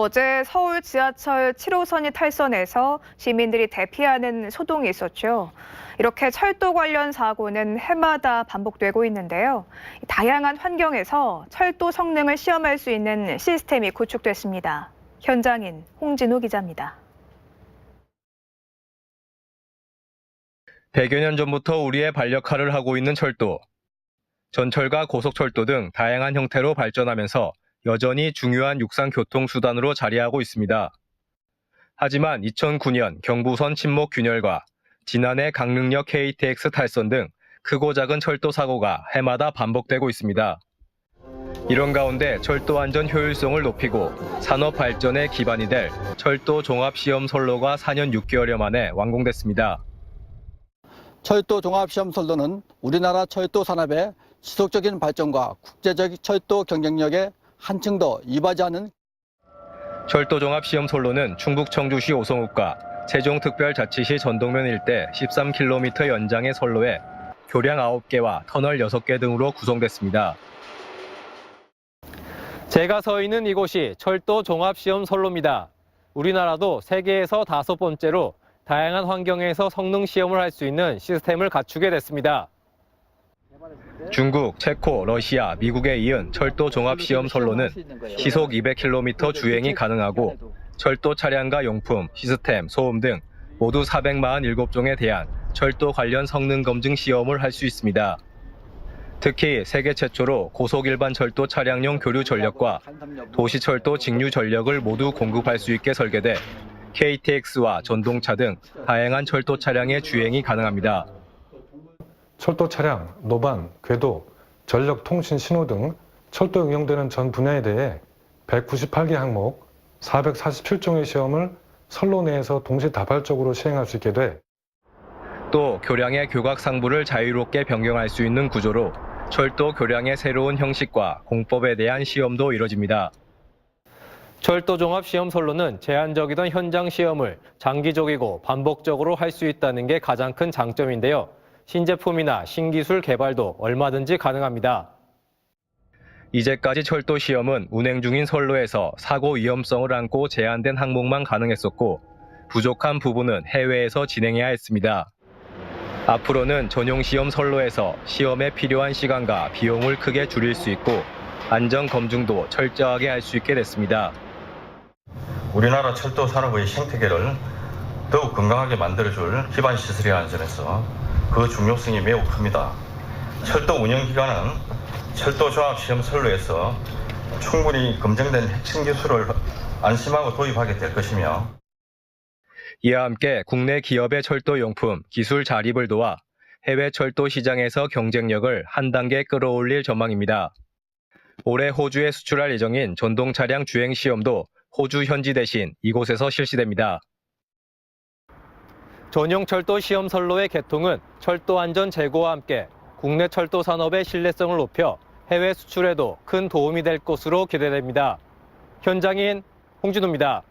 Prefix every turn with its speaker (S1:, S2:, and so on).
S1: 어제 서울 지하철 7호선이 탈선해서 시민들이 대피하는 소동이 있었죠. 이렇게 철도 관련 사고는 해마다 반복되고 있는데요. 다양한 환경에서 철도 성능을 시험할 수 있는 시스템이 구축됐습니다. 현장인 홍진호 기자입니다.
S2: 100여 년 전부터 우리의 반력할을 하고 있는 철도. 전철과 고속철도 등 다양한 형태로 발전하면서 여전히 중요한 육상 교통수단으로 자리하고 있습니다. 하지만 2009년 경부선 침목 균열과 지난해 강릉역 KTX 탈선 등 크고 작은 철도 사고가 해마다 반복되고 있습니다. 이런 가운데 철도 안전 효율성을 높이고 산업 발전의 기반이 될 철도 종합 시험 선로가 4년 6개월여 만에 완공됐습니다.
S3: 철도 종합시험 선로는 우리나라 철도 산업의 지속적인 발전과 국제적 철도 경쟁력에 한층 더 이바지하는
S2: 철도 종합 시험 선로는 충북 청주시 오성읍과 세종특별자치시 전동면 일대 13km 연장의 선로에 교량 9개와 터널 6개 등으로 구성됐습니다.
S4: 제가 서 있는 이곳이 철도 종합시험 선로입니다. 우리나라도 세계에서 다섯 번째로 다양한 환경에서 성능 시험을 할 수 있는 시스템을 갖추게 됐습니다.
S2: 중국, 체코, 러시아, 미국에 이은 철도 종합 시험 선로는 시속 200km 주행이 가능하고 철도 차량과 용품, 시스템, 소음 등 모두 447종에 대한 철도 관련 성능 검증 시험을 할 수 있습니다. 특히 세계 최초로 고속 일반 철도 차량용 교류 전력과 도시 철도 직류 전력을 모두 공급할 수 있게 설계돼 KTX와 전동차 등 다양한 철도 차량의 주행이 가능합니다.
S5: 철도 차량, 노반, 궤도, 전력 통신 신호 등 철도 응용되는 전 분야에 대해 198개 항목, 447종의 시험을 선로 내에서 동시다발적으로 시행할 수 있게 돼
S2: 또 교량의 교각 상부를 자유롭게 변경할 수 있는 구조로 철도 교량의 새로운 형식과 공법에 대한 시험도 이뤄집니다.
S4: 철도 종합 시험 선로는 제한적이던 현장 시험을 장기적이고 반복적으로 할 수 있다는 게 가장 큰 장점인데요. 신제품이나 신기술 개발도 얼마든지 가능합니다.
S2: 이제까지 철도 시험은 운행 중인 선로에서 사고 위험성을 안고 제한된 항목만 가능했었고 부족한 부분은 해외에서 진행해야 했습니다. 앞으로는 전용 시험 선로에서 시험에 필요한 시간과 비용을 크게 줄일 수 있고 안전 검증도 철저하게 할 수 있게 됐습니다.
S6: 우리나라 철도 산업의 생태계를 더욱 건강하게 만들어줄 기반 시설이라는 점에서 그 중요성이 매우 큽니다. 철도 운영 기간은 철도 종합 시험 선로에서 충분히 검증된 핵심 기술을 안심하고 도입하게 될 것이며
S2: 이와 함께 국내 기업의 철도 용품, 기술 자립을 도와 해외 철도 시장에서 경쟁력을 한 단계 끌어올릴 전망입니다. 올해 호주에 수출할 예정인 전동 차량 주행 시험도 호주 현지 대신 이곳에서 실시됩니다.
S4: 전용 철도 시험 선로의 개통은 철도 안전 제고와 함께 국내 철도 산업의 신뢰성을 높여 해외 수출에도 큰 도움이 될 것으로 기대됩니다. 현장인 홍진호입니다.